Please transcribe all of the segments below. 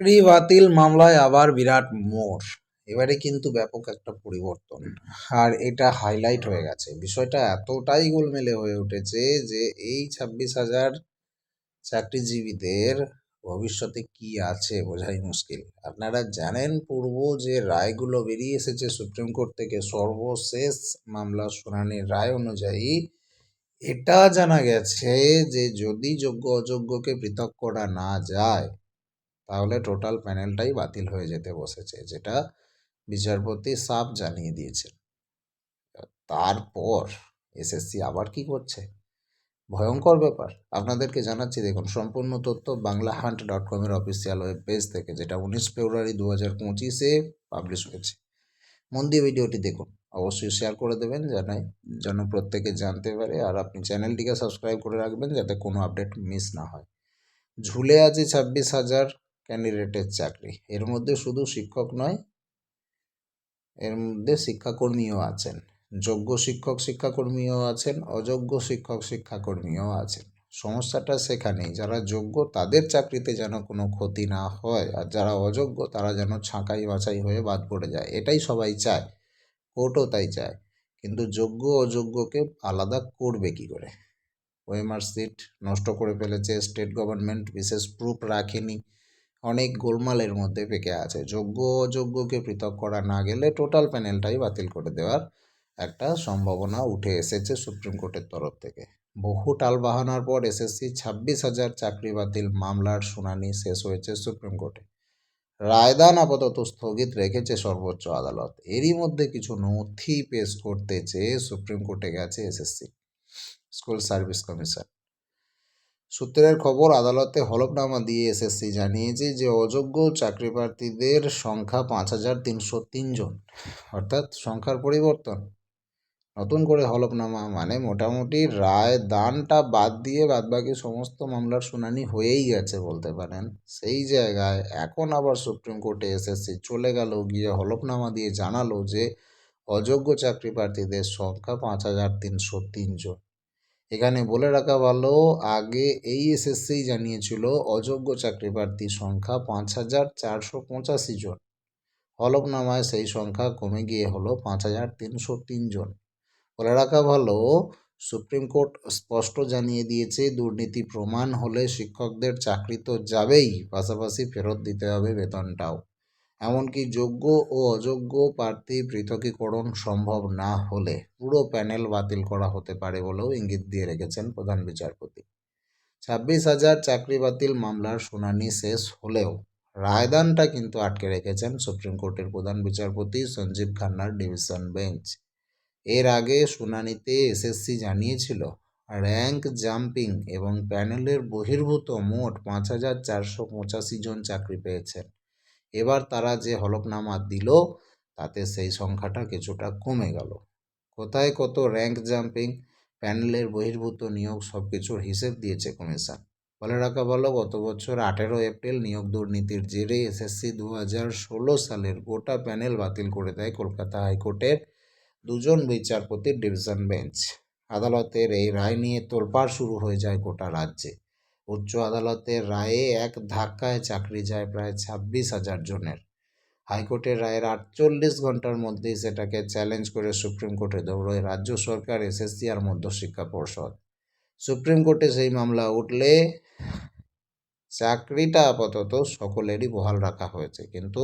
চাকরি বাতিল মামলায় আবার বিরাট মোড়। এবারে কিন্তু ব্যাপক একটা পরিবর্তন। আর এটা হাইলাইট হয়ে গেছে। বিষয়টা এতটাই গোলমেলে হয়ে উঠেছে যে এই ছাব্বিশ হাজার চাকরিজীবীদের ভবিষ্যতে কি আছে বোঝাই মুশকিল। আপনারা জানেন পূর্ব যে রায়গুলো বেরিয়ে এসেছে সুপ্রিম কোর্ট থেকে, সর্বশেষ মামলা শুনানির রায় অনুযায়ী, এটা জানা গেছে যে যদি যোগ্য অযোগ্যকে পৃথক করা না যায় তাহলে টোটাল প্যানেলটাই বাতিল হয়ে যেতে বসেছে, যেটা বিচারপতি সাফ জানিয়ে দিয়েছেন। তারপর এসএসসি আবার কি করছে? ভয়ঙ্কর ব্যাপার। আপনাদেরকে জানাচ্ছি, দেখুন, সম্পূর্ণ তথ্য বাংলা হান্ট ডট কমের অফিসিয়াল ওয়েব পেজ থেকে, যেটা উনিশ ফেব্রুয়ারি দু হাজার পঁচিশে পাবলিশ হয়েছে। মন দিয়ে ভিডিওটি দেখুন। অবশ্যই শেয়ার করে দেবেন, জানাই, যেন প্রত্যেকে জানতে পারে, আর আপনি চ্যানেলটিকে সাবস্ক্রাইব করে রাখবেন, যাতে কোনো আপডেট মিস না হয়। ঝুলে আছে ছাব্বিশ হাজার ক্যান্ডিডেটের চাকরি। এর মধ্যে শুধু শিক্ষক নয়, এর মধ্যে শিক্ষাকর্মীও আছেন। যোগ্য শিক্ষক শিক্ষাকর্মীও আছেন, অযোগ্য শিক্ষক শিক্ষাকর্মীও আছেন। সমস্যাটা সেখানেই, যারা যোগ্য তাদের চাকরিতে যেন কোনো ক্ষতি না হয়, আর যারা অযোগ্য তারা যেন ছাঁকাই বাছাই হয়ে বাদ পড়ে যায়। এটাই সবাই চায়, কোর্টও তাই চায়। কিন্তু যোগ্য অযোগ্যকে আলাদা করবে কি করে? ওএমআর সিট নষ্ট করে ফেলেছে, স্টেট গভর্নমেন্ট বিশেষ প্রুফ রাখেনি অনেক গোলমালের মধ্যে পেকে আছে। যোগ্য অযোগ্যকে পৃথক করা না গেলে টোটাল প্যানেলটাই বাতিল করে দেওয়ার একটা সম্ভাবনা উঠে এসেছে সুপ্রিম কোর্টের তরফ থেকে। বহু টাল বাহানার পর এসএসসি ছাব্বিশ হাজার চাকরি বাতিল মামলার শুনানি শেষ হয়েছে সুপ্রিম কোর্টে। রায়দান আপাতত স্থগিত রেখেছে সর্বোচ্চ আদালত। এরই মধ্যে কিছু নথি পেশ করতে চেয়ে সুপ্রিম কোর্টে গেছে এসএসসি। School service commission. সূত্রের খবর, আদালতে হলফনামা দিয়ে এসএসসি জানিয়েছে যে অযোগ্য চাকরি প্রার্থীদের সংখ্যা পাঁচ হাজার তিনশো তিনজন অর্থাৎ সংখ্যার পরিবর্তন। নতুন করে হলফনামা মানে মোটামুটি রায় দানটা বাদ দিয়ে বাদবাকি সমস্ত মামলার শুনানি হয়েই গেছে বলতে পারেন। সেই জায়গায় এখন আবার সুপ্রিম কোর্টে এসএসসি চলে গেল, গিয়ে হলফনামা দিয়ে জানালো যে অযোগ্য চাকরি প্রার্থীদের সংখ্যা পাঁচ হাজার তিনশো তিনজন এখানে বলে রাখা ভালো, আগে এই এসএসসি জানিয়েছিল, অযোগ্য চাকরি প্রার্থীর সংখ্যা পাঁচ হাজার চারশো পঁচাশি জন। হলফনামায় সেই সংখ্যা কমে গিয়ে হলো পাঁচ হাজার তিনশো তিন জন। বলে রাখা ভালো, সুপ্রিম কোর্ট স্পষ্ট জানিয়ে দিয়েছে, দুর্নীতি প্রমাণ হলে শিক্ষকদের চাকরি তো যাবেই, পাশাপাশি ফেরত দিতে হবে বেতনটাও। এমনকি যোগ্য ও অযোগ্য প্রার্থী পৃথকীকরণ সম্ভব না হলে পুরো প্যানেল বাতিল করা হতে পারে বলেও ইঙ্গিত দিয়ে রেখেছেন প্রধান বিচারপতি। ছাব্বিশ হাজার চাকরি বাতিল মামলার শুনানি শেষ হলেও রায়দানটা কিন্তু আটকে রেখেছেন সুপ্রিম কোর্টের প্রধান বিচারপতি সঞ্জীব খান্নার ডিভিশন বেঞ্চ। এর আগে শুনানিতে এসএসসি জানিয়েছিল, র্যাঙ্ক জাম্পিং এবং প্যানেলের বহির্ভূত মোট পাঁচ হাজার চারশো পঁচাশি জন চাকরি পেয়েছেন। এবার তারা যে হলফনামা দিল, তাতে সেই সংখ্যাটা কিছুটা কমে গেল। কোথায় কত র্যাঙ্ক জাম্পিং প্যানেলের বহির্ভূত নিয়োগ সব কিছুর হিসেব দিয়েছে কমিশন বলে রাখা ভালো, গত বছর আঠেরো এপ্রিল নিয়োগ দুর্নীতির জেরে এসএসসি দু হাজার ষোলো সালের গোটা প্যানেল বাতিল করে দেয় কলকাতা হাইকোর্টের দুজন বিচারপতির ডিভিশন বেঞ্চ আদালতের এই রায় নিয়ে তোলপাড় শুরু হয়ে যায় গোটা রাজ্যে। উচ্চ আদালতের রায়ে এক ধাক্কায় চাকরি যায় প্রায় ছাব্বিশ হাজার জনের। হাইকোর্টের রায়ের আটচল্লিশ ঘণ্টার মধ্যেই সেটাকে চ্যালেঞ্জ করে সুপ্রিম কোর্টে দৌড়য় রাজ্য সরকার এসএসসি আর মধ্যশিক্ষা পর্ষদ। সুপ্রিম কোর্টে সেই মামলা উঠলে চাকরিটা আপাতত সকলেরই বহাল রাখা হয়েছে। কিন্তু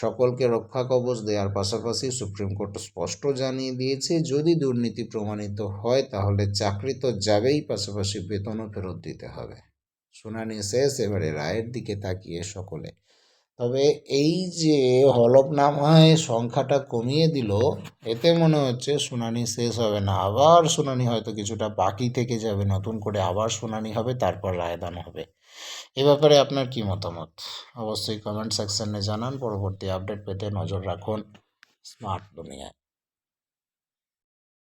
সকলকে রক্ষা কবচ দেওয়ার পাশাপাশি সুপ্রিম কোর্ট স্পষ্ট জানিয়ে দিয়েছে, যদি দুর্নীতি প্রমাণিত হয়, তাহলে চাকরি তো যাবেই, পাশাপাশি বেতনও ফেরত দিতে হবে। শুনানি শেষ, এবারে রায়ের দিকে তাকিয়ে সকলে তবে এই যে হলফনামায় সংখ্যাটা কমিয়ে দিল, এতে মনে হচ্ছে শুনানি শেষ হবে না। আবার শুনানি হয়তো কিছুটা বাকি থেকে যাবে, নতুন করে আবার শুনানি হবে, তারপর রায়দান হবে। এ ব্যাপারে আপনার কি মতামত? অবশ্যই কমেন্ট সেকশনে জানান, পরবর্তী আপডেট পেতে নজর রাখুন স্মার্ট দুনিয়ায়।